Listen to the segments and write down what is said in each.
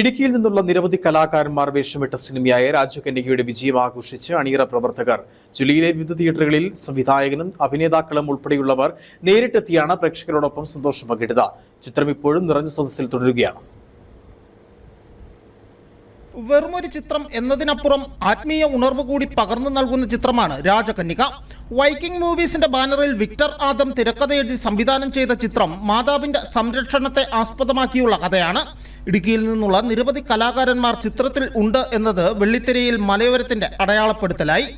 ഇടുക്കിയിൽ നിന്നുള്ള നിരവധി കലാകാരന്മാർ വേഷമിട്ട സിനിമയായ രാജകന്യകയുടെ വിജയം ആഘോഷിച്ച് അണിയറ പ്രവർത്തകർ. ജില്ലയിലെ വിവിധ തിയേറ്ററുകളിൽ സംവിധായകനും അഭിനേതാക്കളും ഉൾപ്പെടെയുള്ളവർ നേരിട്ടെത്തിയാണ് പ്രേക്ഷകരോടൊപ്പം സന്തോഷം പങ്കിട്ടത്. ചിത്രം ഇപ്പോഴും നിറഞ്ഞ സദസ്സിൽ തുടരുകയാണ്. വെറുമൊരു ചിത്രം എന്നതിനപ്പുറം ആത്മീയ ഉണർവ് കൂടി പകർന്നു നൽകുന്ന ചിത്രമാണ് രാജകന്യക. വൈക്കിംഗ് മൂവീസിന്റെ ബാനറിൽ വിക്ടർ ആദം തിരക്കഥ എഴുതി സംവിധാനം ചെയ്ത ചിത്രം മാതാവിന്റെ സംരക്ഷണത്തെ ആസ്പദമാക്കിയുള്ള കഥയാണ്. ഇടുക്കിയിൽ നിന്നുള്ള നിരവധി കലാകാരന്മാർ ചിത്രത്തിൽ ഉണ്ട് എന്നത് വെള്ളിത്തിരയിൽ മലയോരത്തിന്റെ അടയാളപ്പെടുത്തലായി.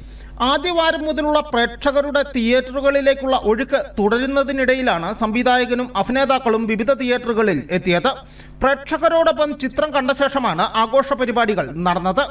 ആദ്യവാരം മുതലുള്ള പ്രേക്ഷകരുടെ തിയേറ്ററുകളിലേക്കുള്ള ഒഴുക്ക് തുടരുന്നതിനിടയിലാണ് സംവിധായകനും അഭിനേതാക്കളും വിവിധ തിയേറ്ററുകളിൽ എത്തിയത്. പ്രേക്ഷകരോടൊപ്പം ചിത്രം കണ്ട ശേഷമാണ് ആഘോഷ പരിപാടികൾ നടന്നത്.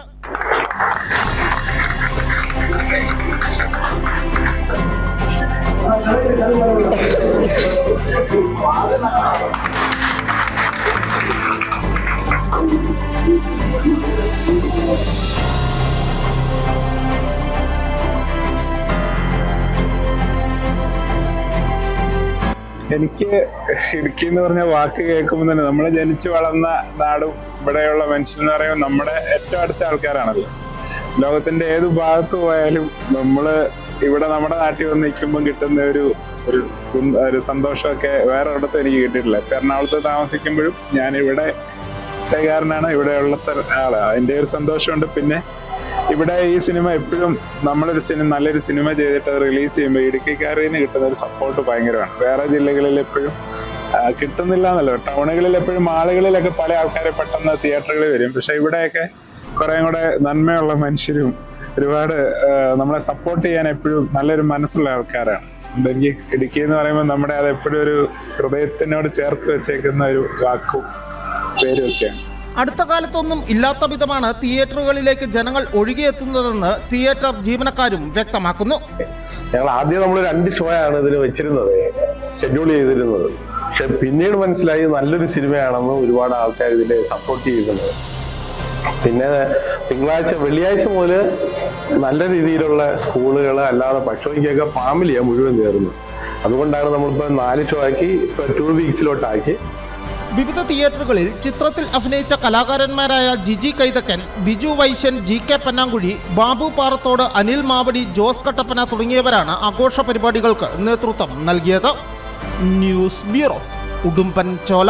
എനിക്ക് ഇടുക്കി എന്ന് പറഞ്ഞ വാക്ക് കേൾക്കുമ്പോൾ തന്നെ നമ്മൾ ജനിച്ചു വളർന്ന നാടും ഇവിടെയുള്ള മനുഷ്യൻ പറയുമ്പോൾ നമ്മുടെ ഏറ്റവും അടുത്ത ആൾക്കാരാണല്ലോ. ലോകത്തിന്റെ ഏത് ഭാഗത്ത് പോയാലും നമ്മൾ ഇവിടെ നമ്മുടെ നാട്ടിൽ വന്ന് നിൽക്കുമ്പോൾ കിട്ടുന്ന ഒരു ഒരു സന്തോഷമൊക്കെ വേറെ ഒരിടത്തും എനിക്ക് കിട്ടിയിട്ടില്ല. എറണാകുളത്ത് താമസിക്കുമ്പോഴും ഞാൻ ഇവിടെ കാരനാണ് ഇവിടെയുള്ള ആൾ. അതിന്റെ ഒരു സന്തോഷമുണ്ട്. പിന്നെ ഇവിടെ ഈ സിനിമ എപ്പോഴും നമ്മളൊരു സിനിമ നല്ലൊരു സിനിമ ചെയ്തിട്ട് റിലീസ് ചെയ്യുമ്പോൾ ഇടുക്കിക്കാരിൽ നിന്ന് കിട്ടുന്ന ഒരു സപ്പോർട്ട് ഭയങ്കരമാണ്. വേറെ ജില്ലകളിൽ എപ്പോഴും കിട്ടുന്നില്ല എന്നല്ല. ടൗണുകളിൽ എപ്പോഴും ആളുകളിലൊക്കെ പല ആൾക്കാരെ പെട്ടെന്ന് തിയേറ്ററുകളിൽ വരും. പക്ഷെ ഇവിടെയൊക്കെ കുറേ കൂടെ നന്മയുള്ള മനുഷ്യരും ഒരുപാട് നമ്മളെ സപ്പോർട്ട് ചെയ്യാൻ എപ്പോഴും നല്ലൊരു മനസ്സുള്ള ആൾക്കാരാണ്. എനിക്ക് ഇടുക്കി എന്ന് പറയുമ്പോൾ നമ്മുടെ അത് എപ്പോഴും ഒരു ഹൃദയത്തിനോട് ചേർത്ത് വെച്ചേക്കുന്ന ഒരു വാക്കും പേരും ഒക്കെയാണ് അടുത്ത കാലത്തൊന്നും ഇല്ലാത്ത വിധമാണ് തിയേറ്ററുകളിലേക്ക് ജനങ്ങൾ ഒഴുകിയെത്തുന്നതെന്ന് തിയേറ്റർ ജീവനക്കാരും വ്യക്തമാക്കുന്നു. ഞങ്ങൾ ആദ്യം നമ്മൾ രണ്ട് ഷോ ആണ് ഇതിന് വെച്ചിരുന്നത് ഷെഡ്യൂൾ ചെയ്തിരുന്നത്. പക്ഷെ പിന്നീട് മനസ്സിലായി നല്ലൊരു സിനിമയാണെന്ന് ഒരുപാട് ആൾക്കാർ ഇതിൽ സപ്പോർട്ട് ചെയ്യുന്നത് പിന്നെ തിങ്കളാഴ്ച വെള്ളിയാഴ്ച മുതൽ നല്ല രീതിയിലുള്ള സ്കൂളുകൾ അല്ലാതെ പക്ഷിക്കൊക്കെ ഫാമിലിയാണ് മുഴുവൻ കയറുന്നത്. അതുകൊണ്ടാണ് നമ്മളിപ്പോൾ നാല് ഷോ ആക്കി ഇപ്പോൾ ടു വീക്സിലോട്ടാക്കി വിവിധ തിയേറ്ററുകളിൽ ചിത്രത്തിൽ അഭിനയിച്ച കലാകാരന്മാരായ ജിജി കൈതക്കൻ ബിജു വൈശ്യൻ ജി കെ പന്നാങ്കുഴി ബാബു പാറത്തോട് അനിൽ മാവടി ജോസ് കട്ടപ്പന തുടങ്ങിയവരാണ് ആഘോഷ പരിപാടികൾക്ക് നേതൃത്വം നൽകിയത്. News bureau Udumbanchola.